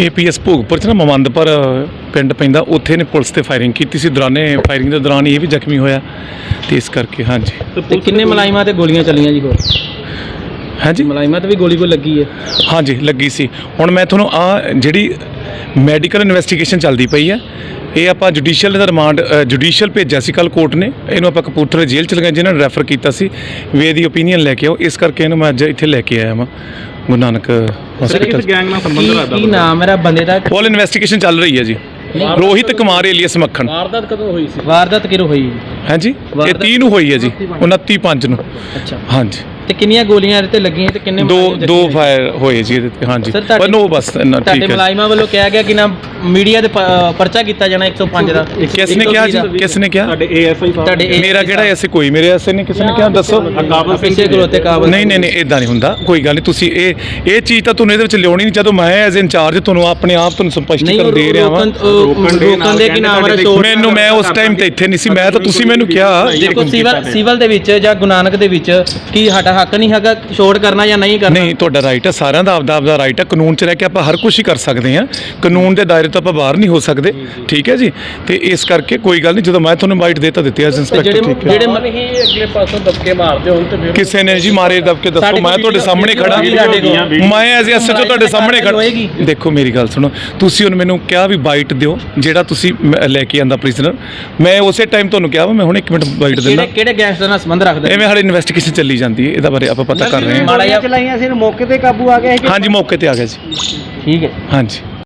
APS Bhogpur ਚ ਨਾ ਮਮੰਦਪੁਰ ਪਿੰਡ ਪੈਂਦਾ ਉੱਥੇ ਨੇ ਪੁਲਿਸ ਤੇ ਫਾਇਰਿੰਗ ਕੀਤੀ ਸੀ। ਦੌਰਾਨੇ ਫਾਇਰਿੰਗ ਦੇ ਦੌਰਾਨ ਇਹ ਵੀ ਜ਼ਖਮੀ ਹੋਇਆ। ਤੇ ਇਸ ਕਰਕੇ ਹਾਂਜੀ। ਤੇ ਕਿੰਨੇ ਮਲਾਈਮਾਂ ਤੇ ਗੋਲੀਆਂ ਚੱਲੀਆਂ ਜੀ ਹੋਰ? ਹਾਂਜੀ? ਮਲਾਈਮਾਂ ਤੇ ਵੀ ਗੋਲੀ ਕੋਈ ਲੱਗੀ ਹੈ? ਹਾਂਜੀ ਲੱਗੀ ਸੀ। ਹੁਣ ਮੈਂ ਤੁਹਾਨੂੰ ਆ ਜਿਹੜੀ ਮੈਡੀਕਲ ਇਨਵੈਸਟੀਗੇਸ਼ਨ ਚੱਲਦੀ ਪਈ ਹੈ ਇਹ ਆਪਾਂ ਜੁਡੀਸ਼ੀਅਲ ਦਾ ਰਿਮਾਂਡ ਜੁਡੀਸ਼ੀਅਲ ਭੇਜਿਆ ਸੀ ਕੱਲ ਕੋਰਟ ਨੇ। ਇਹਨੂੰ ਆਪਾਂ ਕਪੂਰਥਲੇ ਜੇਲ੍ਹ ਚ ਲਗਾਇਆ ਜਿਨ੍ਹਾਂ ਨੇ ਰੈਫਰ ਕੀਤਾ ਸੀ। ਵੀ ਇਹਦੀ ਓਪੀਨੀਅਨ ਲੈ ਕੇ ਆਓ। ਇਸ ਕਰਕੇ ਇਹਨੂੰ ਮੈਂ ਅੱਜ ਇੱਥੇ ਲੈ ਕੇ ਆਇਆ ਹਾਂ ਗੁਰੂ ਨਾਨਕ ਹਸਪੀਟਲ ਗੈਂਗ ਨਾਲ ਕੀ ਕੀ ਨਾਮ ਮੇਰਾ ਬੰਦੇ ਦਾ? ਪੋਲ ਇਨਵੈਸਟੀਗੇਸ਼ਨ ਚੱਲ ਰਹੀ ਹੈ ਜੀ। ਰੋਹਿਤ ਕੁਮਾਰ ਏਲੀਅਸ ਮੱਖਣ। ਵਾਰਦਾਤ ਕਦੋਂ ਹੋਈ ਸੀ? ਵਾਰਦਾਤ ਕਿਰੋ ਹੋਈ? ਹਾਂਜੀ ਇਹ ਵਾਰਦਾਤ- 30 ਨੂੰ ਹੋਈ ਹੈ ਜੀ 29 5 ਨੂੰ। ਅੱਛਾ। ਹਾਂਜੀ। ਤੇ ਕਿੰਨੀਆਂ ਗੋਲੀਆਂ ਇਹਦੇ ਤੇ ਲੱਗੀਆਂ ਤੇ ਕਿੰਨੇ ਦੋ ਮੁਲਾਜ਼ਮ ਦੋ ਹੋਏ? ਫਾਇਰ ਹੋਏ? ਜੀ ਇਹਦੇ ਤੇ ਹਾਂਜੀ। Sir, ਤੁਹਾਡੇ- ਪਰ ਨੋ ਬਸ ਇੰਨਾ ਤੁਹਾਡੇ ਠੀਕ ਹੈ ਮੁਲਾਜ਼ਮਾਂ ਵੱਲੋਂ ਕਿਹਾ ਗਿਆ ਕਿ ਨਾ ਮੀਡੀਆ ਦੇ ਪ- ਪਰਚਾ ਕੀਤਾ ਜਾਣਾ 105 ਦਾ। ਕਿਸ ਨੇ ਕਿਹਾ ਜੀ? 120 ਦਾ। ਕਿਸ ਨੇ ਕਿਹਾ? ਸਾਡੇ ਏਐਸਆਈ ਸਾਹਿਬ ਤੁਹਾਡੇ ਇਹ- ਮੇਰਾ ਕਿਹੜਾ ਐਸੇ ਕੋਈ ਮੇਰੇ ਐਸੇ ਨਹੀਂ ਕਿਸੇ ਨੇ ਕਿਹਾ ਦੱਸੋ। ਕਾਬਲ ਪਿੱਛੇ ਖਲੋਤੇ ਕਾਬਲ ਨਹੀਂ ਨਹੀਂ ਨਹੀਂ ਇਦਾਂ ਨਹੀਂ ਹੁੰਦਾ। ਕੋਈ ਗੱਲ ਨਹੀਂ ਤੁਸੀਂ ਇਹ ਇਹ ਚੀਜ਼ ਤਾਂ ਤੁਹਾਨੂੰ ਇਹਦੇ ਵਿੱਚ ਲਿਆਉਣੀ ਨਹੀਂ। ਜਦੋਂ ਮੈਂ ਐਜ਼ ਇੰਚਾਰਜ ਤੁਹਾਨੂੰ ਆਪਣੇ ਆਪ ਤੁਹਾਨੂੰ ਸਪਸ਼ਟੀਕਰਨ ਦੇ ਰਿਹਾ ਵਾਂ। ਰੋਕਣ ਦੇ ਰੋਕਣ ਨਾਲ ਦੇ ਕਿ ਨਾਮ ਕਹਿੰਦੇ ਸ਼ੋਰ ਮੈਨੂੰ ਮੈਂ ਉਸ ਟਾਈਮ ਤੇ ਇੱਥੇ ਨਹੀਂ ਸੀ। ਮੈਂ ਤਾਂ ਤੁਸੀਂ ਮੈਨੂੰ ਕਿਹਾ। ਦੇਖੋ ਸਿਵਲ ਸਿਵਲ ਦੇ ਵਿੱਚ ਜਾਂ ਗੁਨਾਨਕ ਦੇ ਵਿੱਚ ਕੀ ਸਾਡਾ ਹੱਕ ਨਹੀਂ ਹੈਗਾ ਸ਼ੋਰ ਕਰਨਾ ਜਾਂ ਨਹੀਂ ਕਰਨਾ। ਨਹੀਂ ਤੁਹਾਡਾ ਰਾਈਟ ਹੈ ਸਾਰਿਆਂ ਦਾ ਆਪਦਾ ਆਪਦਾ ਰਾਈਟ ਹੈ। ਕਾਨੂੰਨ 'ਚ ਰਹਿ ਕੇ ਆਪਾਂ ਹਰ ਕੁਝ ਹੀ ਕਰ ਸਕਦੇ ਹਾਂ। ਕਾਨੂੰਨ ਦੇ ਦਾਇਰੇ ਤੋਂ ਆਪਾਂ ਬਾਹਰ ਨਹੀਂ ਹੋ ਸਕਦੇ। ਠੀਕ ਹੈ ਜੀ? ਤੇ ਇਸ ਕਰਕੇ ਕੋਈ ਗੱਲ ਨਹੀਂ ਜਦੋਂ ਮੈਂ ਤੁਹਾਨੂੰ ਬਾਈਟ ਦੇਤਾ ਦਿੱਤੀ ਤੇ ਇੰਸਪੈਕਟਰ ਠੀਕ ਹੈ। ਜਿਹੜੇ ਮਨ ਹੀ ਅਗਲੇ ਪਾਸੋਂ ਦਬਕੇ ਮਾਰਦੇ ਹੁਣ ਤੇ ਫਿਰ ਕਿਸੇ ਨੇ ਜੀ ਮਾਰੇ ਦਬਕੇ ਦੱਸੋ ਮੈਂ ਤੁਹਾਡੇ ਸਾਹਮਣੇ ਖੜਾ। ਮੈਂ ਐਜ਼ ਐਸਐਚਓ ਤੁਹਾਡੇ ਸਾਹਮਣੇ ਖੜਾ ਹੋਏਗੀ। ਦੇਖੋ ਮੇਰੀ ਗੱਲ ਸੁਣੋ ਤੁਸੀਂ ਹੁਣ ਮੈਨੂੰ ਕਿਹਾ ਵੀ ਬਾਈਟ ਦਿਓ ਜਿਹੜਾ ਤੁਸੀਂ ਲੈ ਕੇ ਆਂਦਾ ਪ੍ਰਿਜ਼ਨਰ ਮੈਂ ਉਸੇ ਟਾਈਮ ਤੁਹਾਨੂੰ ਕਿਹਾ ਵਾ ਮੈਂ ਹੁਣ 1 ਮਿੰਟ ਬਾਈਟ ਦਿੰਦਾ। ਕਿਹੜੇ ਕਿਹੜੇ ਗੈਂਗਸਟਰ ਨਾਲ ਸੰਬੰਧ ਰੱਖਦਾ ਐਵੇਂ ਹਾਲੇ ਇਨਵੈਸਟੀਗੇਸ਼ਨ ਚੱਲੀ ਜਾਂਦੀ ਹੈ ਇਹਦਾ ਬਾਰੇ ਆਪਾਂ ਪਤਾ ਕਰ ਰਹੇ ਹਾਂ। ਮਾੜਾ ਜਿਹਾ ਚਲਾਈਆਂ ਸੀ ਮੌਕੇ ਤੇ ਕਾਬੂ ਆ ਗਿਆ ਸੀ ਹਾਂਜੀ ਮੌਕੇ ਤੇ ਆ ਗਿਆ ਜੀ। ਠੀਕ ਹੈ। ਹਾਂਜੀ।